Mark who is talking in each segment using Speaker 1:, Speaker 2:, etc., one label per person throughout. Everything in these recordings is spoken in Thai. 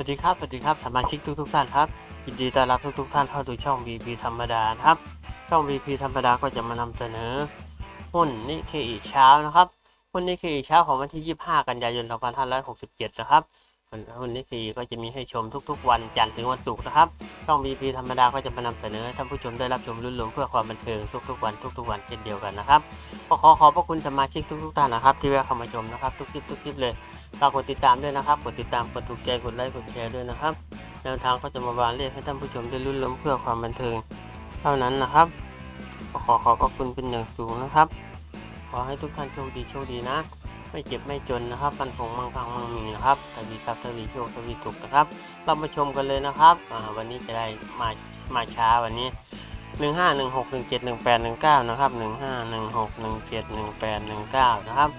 Speaker 1: สวัสดีครับ สวัสดีครับ สมาชิกทุกทุกๆท่านครับยินดีต้อนรับทุกทุกๆท่านเข้าสู่ช่อง VP ธรรมดานะครับ ช่อง VP ธรรมดาก็จะมานำเสนอหุ้นนิเคอีเช้านะครับ หุ้นนิเคอีเช้าของวันที่ 25 กันยายน 2567 นะครับ หุ้นนิเคอีก็จะมีให้ชมทุกๆ วันจันทร์ถึงวันศุกร์นะครับ ช่อง VP ธรรมดาก็จะมานำเสนอให้ท่านผู้ชมได้รับชมรุ่นรวมเพื่อความบันเทิงทุกๆวันทุกๆวันเช่นเดียวกันนะครับก็ขอขอบพระคุณสมาชิกทุกๆท่านนะครับ ที่แวะเข้ามาชมนะครับทุกคลิปทุกคลิปเลยฝากกดติดตามด้วยนะครับ กดติดตามกดถูกใจกดไลค์กดแชร์ด้วยนะครับแนวทางก็จะมาวางเรียกให้ท่านผู้ชมได้รุ่นล้มเพื่อความบันเทิง เท่านั้นนะครับก็ขอขอบพระคุณเป็นอย่างสูงนะครับ ขอให้ทุกท่านโชคดีโชคดีนะ ไม่เจ็บไม่จนนะครับมันคงมั่งคั่งมั่งมีนะครับทวีทรัพย์ทวีโชคทวีสุขนะครับ เรามาชมกันเลยนะครับวันนี้จะได้มามาช้าวันนี้หนึ่งห้าหนึ่งหกหนึ่งเจ็ดหนึ่งแปดหนึ่งเก้านะครับหนึ่งห้าหนึ่งหกหนึ่งเจ็ดหนึ่งแปดหนึ่งเก้านะครับ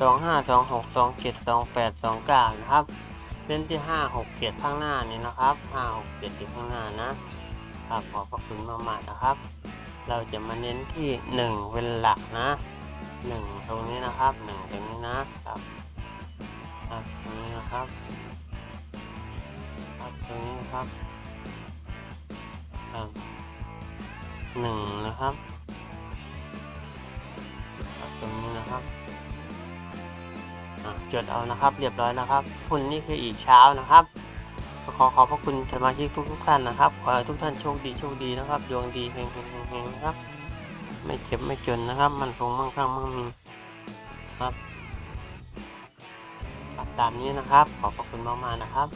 Speaker 1: สองห้าสองหกสองเจ็ดสองแปดสองเก้านะครับเล่นที่ห้าหกเจ็ดข้างหน้านี่นะครับห้าหกเจ็ดอยู่ข้างหน้านะครับขอบพระคุณมากๆนะครับ เราจะมาเน้นที่หนึ่งเป็นหลักนะ หนึ่งตรงนี้นะครับหนึ่งตรงนี้นะครับครับตรงนี้นะครับครับตรงนี้นะครับครับหนึ่งนะครับครับตรงนี้นะครับจดเอานะครับ เรียบร้อยนะครับ คุณนี่คืออีกเช้านะครับขอขอบพระคุณสมาชิกทุกทุกท่านนะครับ ขอให้ทุกท่านโชคดีโชคดีนะครับดวงดีเฮงเฮงเฮงเฮงนะครับ ไม่เจ็บไม่จนนะครับ มันคงมั่งคั่งมั่งมีครับครับตามนี้นะครับ ขอบพระคุณมากๆนะครับ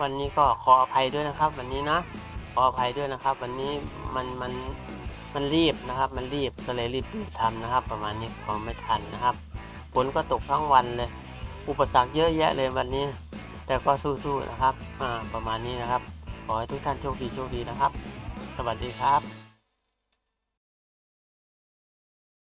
Speaker 1: วันนี้ก็ขออภัยด้วยนะครับ วันนี้นะขออภัยด้วยนะครับ วันนี้มันมันมันรีบนะครับ มันรีบก็เลยรีบทำนะครับ ประมาณนี้ขอไม่ทันนะครับฝนก็ตกทั้งวันเลย อุปสรรคเยอะแยะเลยวันนี้ แต่ก็สู้ๆนะครับ ประมาณนี้นะครับ ขอให้ทุกท่านโชคดีโชคดีนะครับ สวัสดีครับ